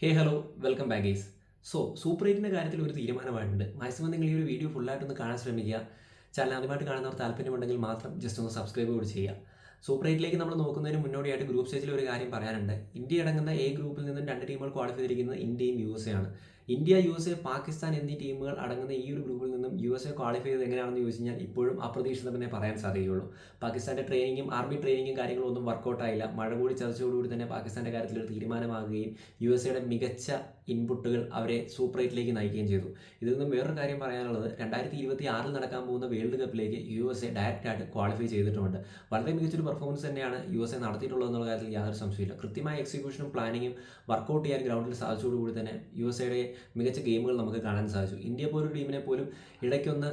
Hey hello welcome back guys so super എയ്റ്റിന്റെ കാര്യത്തിൽ ഒരു തീരുമാനമായിട്ടുണ്ട്. Maximum നിങ്ങൾ ഈ ഒരു വീഡിയോ ഫുള്ളായിട്ടൊന്ന് കാണാൻ ശ്രമിക്കുക. ചാനൽ ആദ്യമായിട്ട് കാണുന്നവർ താല്പര്യമുണ്ടെങ്കിൽ മാത്രം ജസ്റ്റ് ഒന്ന് സബ്സ്ക്രൈബ് കൂടി ചെയ്യുക. സൂപ്പർ എയ്റ്റിലേക്ക് നമ്മൾ നോക്കുന്നതിന് മുന്നോടിയായിട്ട് ഗ്രൂപ്പ് സ്റ്റേജിൽ ഒരു കാര്യം പറയാനുണ്ട്. ഇന്ത്യ അടങ്ങുന്ന എ ഗ്രൂപ്പിൽ നിന്നും രണ്ട് ടീമുകൾ ക്വാളിഫൈ ചെയ്തിരിക്കുന്നത് ഇന്ത്യയും യു എസ് എ ആണ്. India U S A Pakistan എന്നീ ടീമുകൾ അടങ്ങുന്ന ഈ ഒരു ഗ്രൂപ്പിൽ നിന്നും യു എസ് എ ക്വാളിഫൈ ചെയ്ത് എങ്ങനെയാണെന്ന് ചോദിച്ചു കഴിഞ്ഞാൽ ഇപ്പോഴും അപ്രതീക്ഷിതമെന്നേ പറയാൻ സാധിക്കുകയുള്ളൂ പാകിസ്ഥാന്റെ ട്രെയിനിങ്ങും ആർമി ട്രെയിനിങ്ങും കാര്യങ്ങളും ഒന്നും വർക്കൗട്ട് ആയില്ല. മഴ കൂടി ചർച്ചയോടുകൂടി തന്നെ പാകിസ്ഥാന്റെ കാര്യത്തിൽ ഒരു തീരുമാനമാകുകയും യു എസ് എയുടെ മികച്ച ഇൻപുട്ടുകൾ അവരെ സൂപ്പർ എയ്റ്റിലേക്ക് നയിക്കുകയും ചെയ്തു. ഇതിൽ നിന്നും വേറൊരു കാര്യം പറയാനുള്ളത് രണ്ടായിരത്തി ഇരുപത്തി ആറിൽ നടക്കാൻ പോകുന്ന വേൾഡ് കപ്പിലേക്ക് യു എസ് എ ഡയറക്റ്റ് ആയിട്ട് ക്വാളിഫൈ ചെയ്തിട്ടുണ്ട്. വളരെ മികച്ചൊരു പെർഫോമൻസ് തന്നെയാണ് യു എസ് എ നടത്തിയിട്ടുള്ളത് എന്നുള്ള കാര്യത്തിൽ യാതൊരു സംശയമില്ല കൃത്യമായ എക്സിക്യൂഷനും പ്ലാനിങ്ങും വർക്കൗട്ട് ചെയ്യാൻ ഗ്രൗണ്ടിൽ സാധിച്ചതോടുകൂടി തന്നെ യു എസ് എയുടെ മികച്ച ഗെയിമുകൾ നമുക്ക് കാണാൻ സാധിച്ചു. ഇന്ത്യ പോലൊരു ടീമിനെ പോലും ഇടയ്ക്കൊന്ന്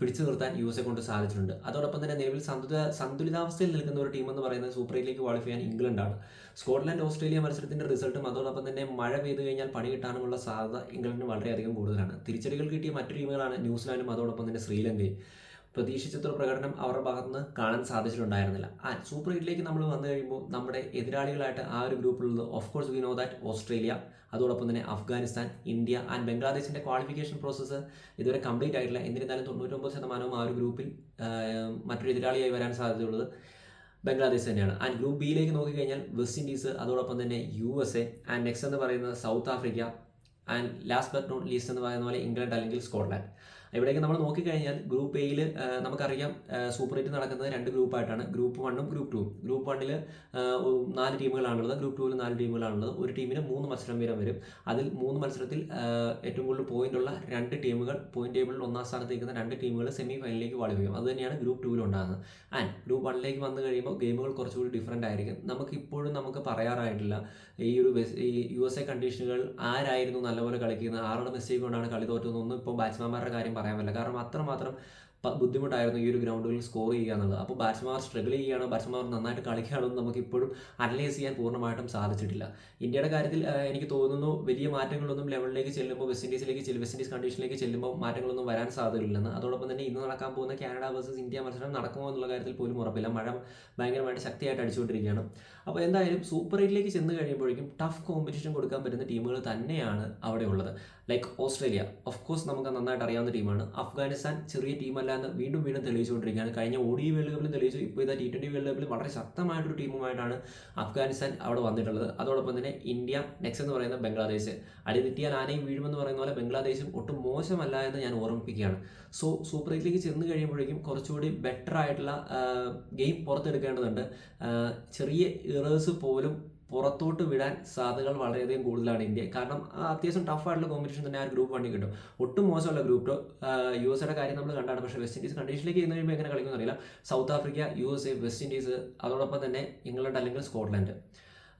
പിടിച്ചു നിർത്താൻ യു എസ് കൊണ്ട് സാധിച്ചിട്ടുണ്ട്. അതോടൊപ്പം തന്നെ നിലവിൽ സന്തുലിത സന്തുലിതാവസ്ഥയിൽ നിൽക്കുന്ന ഒരു ടീം എന്ന് പറയുന്നത് സൂപ്പർ ലീഗ് ക്വാളിഫൈ ചെയ്യാൻ ഇംഗ്ലണ്ടാണ്. സ്കോട്ട്ലാൻഡ് ഓസ്ട്രേലിയ മത്സരത്തിന്റെ റിസൾട്ടും അതോടൊപ്പം തന്നെ മഴ പെയ്തു കഴിഞ്ഞാൽ പണി കിട്ടാനുമുള്ള സാധ്യത ഇംഗ്ലണ്ടിന് വളരെയധികം കൂടുതലാണ്. തിരിച്ചടികൾ കിട്ടിയ മറ്റു ടീമുകളാണ് ന്യൂസിലാൻഡും അതോടൊപ്പം തന്നെ ശ്രീലങ്കയും. പ്രതീക്ഷിച്ചത്ര പ്രകടനം അവരുടെ ഭാഗത്തുനിന്ന് കാണാൻ സാധിച്ചിട്ടുണ്ടായിരുന്നില്ല. ആ സൂപ്പർ എയ്റ്റിലേക്ക് നമ്മൾ വന്നു കഴിയുമ്പോൾ നമ്മുടെ എതിരാളികളായിട്ട് ആ ഒരു ഗ്രൂപ്പിലുള്ളത് of course we know that Australia അതോടൊപ്പം തന്നെ അഫ്ഗാനിസ്ഥാൻ ഇന്ത്യ ആൻഡ് ബംഗ്ലാദേശിന്റെ ക്വാളിഫിക്കേഷൻ പ്രോസസ്സ് ഇതുവരെ കംപ്ലീറ്റ് ആയിട്ടില്ല. എന്നിരുന്നാലും തൊണ്ണൂറ്റൊമ്പത് ശതമാനവും ആ ഒരു ഗ്രൂപ്പിൽ മറ്റൊരു എതിരാളിയായി വരാൻ സാധ്യതയുള്ളത് ബംഗ്ലാദേശ് തന്നെയാണ്. ആൻഡ് ഗ്രൂപ്പ് ബിയിലേക്ക് നോക്കിക്കഴിഞ്ഞാൽ വെസ്റ്റ് ഇൻഡീസ് അതോടൊപ്പം തന്നെ U S A and next എന്ന് പറയുന്നത് South Africa and last but not least എന്ന് പറയുന്ന പോലെ ഇംഗ്ലണ്ട് അല്ലെങ്കിൽ സ്കോട്ട്ലാൻഡ് ഇവിടേക്ക് നമ്മൾ നോക്കിക്കഴിഞ്ഞാൽ ഗ്രൂപ്പ് എയിൽ നമുക്കറിയാം സൂപ്പർ എയ്റ്റ് നടക്കുന്നത് രണ്ട് ഗ്രൂപ്പായിട്ടാണ് ഗ്രൂപ്പ് വണ്ണും ഗ്രൂപ്പ് ടൂവും ഗ്രൂപ്പ് വണ്ണിൽ നാല് ടീമുകളാണുള്ളത് ഗ്രൂപ്പ് ടൂവിൽ നാല് ടീമുകളാണുള്ളത് ഒരു ടീമിന് മൂന്ന് മത്സരം വീതം വരും. അതിൽ മൂന്ന് മത്സരത്തിൽ ഏറ്റവും കൂടുതൽ പോയിന്റ് ഉള്ള രണ്ട് ടീമുകൾ പോയിന്റ് ടേബിളിൽ ഒന്നാം സ്ഥാനത്ത് നിൽക്കുന്ന രണ്ട് ടീമുകൾ സെമി ഫൈനലിലേക്ക് ക്വാളിഫൈ അത് തന്നെയാണ് ഗ്രൂപ്പ് ടൂവിൽ ഉണ്ടാകുന്നത്. ആൻഡ് ഗ്രൂപ്പ് വണ്ണിലേക്ക് വന്നു കഴിയുമ്പോൾ ഗെയിമുകൾ കുറച്ചുകൂടി ഡിഫറന്റ് ആയിരിക്കും. നമുക്ക് ഇപ്പോഴും നമുക്ക് പറയാറായിട്ടില്ല ഈ ഒരു ഈ യു എസ് എ കണ്ടീഷനുകൾ ആരായിരുന്നു നല്ലപോലെ കളിക്കുന്നത്? ആരുടെ മിസ്റ്റേക്ക് കൊണ്ടാണ് കളി തോറ്റതെന്നൊന്നും ഇപ്പോൾ ബാറ്റ്സ്മാൻമാരുടെ കാര്യം പറയാൻ പറ്റില്ല. കാരണം അത്രമാത്രം ബുദ്ധിമുട്ടായിരുന്നു ഈ ഒരു ഗ്രൗണ്ടുകളിൽ സ്കോർ ചെയ്യുക എന്നുള്ളത്. അപ്പോൾ ബാറ്റ്സ്മാർ സ്ട്രഗിൾ ചെയ്യുകയാണോ ബാറ്റ്സ്മാർ നന്നായിട്ട് കളിക്കുകയാണോ എന്ന് നമുക്ക് ഇപ്പോഴും അനലൈസ് ചെയ്യാൻ പൂർണമായിട്ടും സാധിച്ചിട്ടില്ല. ഇന്ത്യയുടെ കാര്യത്തിൽ എനിക്ക് തോന്നുന്നു വലിയ മാറ്റങ്ങളൊന്നും ലെവലിലേക്ക് ചെല്ലുമ്പോൾ വെസ്റ്റ് ഇൻഡീസിലേക്ക് ചെല്ലും വെസ്റ്റ് ഇൻഡീസ് കണ്ടീഷനിലേക്ക് ചെല്ലുമ്പോൾ മാറ്റങ്ങളൊന്നും വരാൻ സാധ്യതയില്ലെന്ന് അതോടൊപ്പം തന്നെ ഇന്ന് നടക്കാൻ പോകുന്ന കാനഡ വേഴ്സസ് ഇന്ത്യ മത്സരം നടക്കുമോ എന്നുള്ള കാര്യത്തിൽ പോലും ഉറപ്പില്ല. മഴ ഭയങ്കരമായിട്ട് ശക്തിയായിട്ട് അടിച്ചുകൊണ്ടിരിക്കുകയാണ്. അപ്പോൾ എന്തായാലും സൂപ്പർ എയ്റ്റിലേക്ക് ചെന്ന് കഴിയുമ്പോഴേക്കും ടഫ് കോമ്പറ്റീഷൻ കൊടുക്കാൻ പറ്റുന്ന ടീമുകൾ തന്നെയാണ് അവിടെ ഉള്ളത് ലൈക്ക് ഓസ്ട്രേലിയ ഓഫ് കോഴ്സ് നമുക്ക് നന്നായിട്ട് അറിയാവുന്ന ടീമാണ് അഫ്ഗാനിസ്ഥാൻ ചെറിയ ടീമല്ല എന്ന് വീണ്ടും വീണ്ടും തെളിയിച്ചുകൊണ്ടിരിക്കുകയാണ്. കഴിഞ്ഞ ഓഡി വേൾഡ് കപ്പിലും തെളിയിച്ചു. ഇപ്പോൾ ഇതാ ടി ട്വന്റി വേൾഡ് കപ്പിൽ വളരെ ശക്തമായിട്ടൊരു ടീമുമായിട്ടാണ് അഫ്ഗാനിസ്ഥാൻ അവിടെ വന്നിട്ടുള്ളത്. അതോടൊപ്പം തന്നെ ഇന്ത്യ നെക്സ്റ്റ് എന്ന് പറയുന്ന ബംഗ്ലാദേശ്. അടിതെറ്റിയാൽ ആനയും വീഴുമെന്ന് പറയുന്ന പോലെ ബംഗ്ലാദേശും ഒട്ടും മോശമല്ല എന്ന് ഞാൻ ഓർമ്മിപ്പിക്കുകയാണ്. സോ സൂപ്പർ ലീഗിലേക്ക് ചെന്ന് കഴിയുമ്പോഴേക്കും കുറച്ചുകൂടി ബെറ്റർ ആയിട്ടുള്ള ഗെയിം പുറത്തെടുക്കേണ്ടതുണ്ട്. ചെറിയ ഇറേഴ്സ് പോലും പുറത്തോട്ട് വിടാൻ സാധ്യതകൾ വളരെയധികം കൂടുതലാണ് ഇന്ത്യ. കാരണം അത്യാവശ്യം ടഫ് ആയിട്ടുള്ള കോമ്പറ്റീഷൻ തന്നെ ആ ഗ്രൂപ്പ് വണ്ണി കിട്ടും. ഒട്ടും മോശമുള്ള ഗ്രൂപ്പ് യു എസ് എയുടെ കാര്യം നമ്മൾ കണ്ടാണ്. പക്ഷേ വെസ്റ്റ് ഇൻഡീസ് കണ്ടീഷനിലേക്ക് ചെന്ന് കഴിയുമ്പോൾ എങ്ങനെ കളിക്കുമെന്ന് അറിയില്ല. South Africa U S A West Indies അതോടൊപ്പം തന്നെ ഇംഗ്ലണ്ട് അല്ലെങ്കിൽ സ്കോട്ട്ലൻഡ്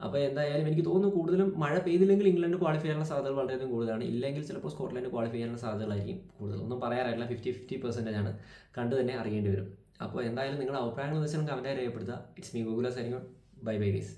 അപ്പോൾ എന്തായാലും എനിക്ക് തോന്നുന്നു കൂടുതലും മഴ പെയ്തില്ലെങ്കിൽ ഇംഗ്ലണ്ട് ക്വാളിഫൈ ചെയ്യാനുള്ള സാധ്യതകൾ വളരെയധികം കൂടുതലാണ്. ഇല്ലെങ്കിൽ ചിലപ്പോൾ സ്കോട്ട്ലൻഡ് ക്വാളിഫൈ ചെയ്യാനുള്ള സാധ്യതകളായിരിക്കും കൂടുതൽ ഒന്നും പറയാറില്ല. ഫിഫ്റ്റി ഫിഫ്റ്റി പെർസെന്റേജ് ആണ് കണ്ടു തന്നെ അറിയേണ്ടി വരും. അപ്പോൾ എന്തായാലും നിങ്ങളുടെ അഭിപ്രായങ്ങൾ വെച്ചാൽ കമന്റായി രേഖപ്പെടുത്തുക. ഇറ്റ്സ് മീ ഗൂഗുല സൈനിങ് ബൈ ബൈ ഗൈസ്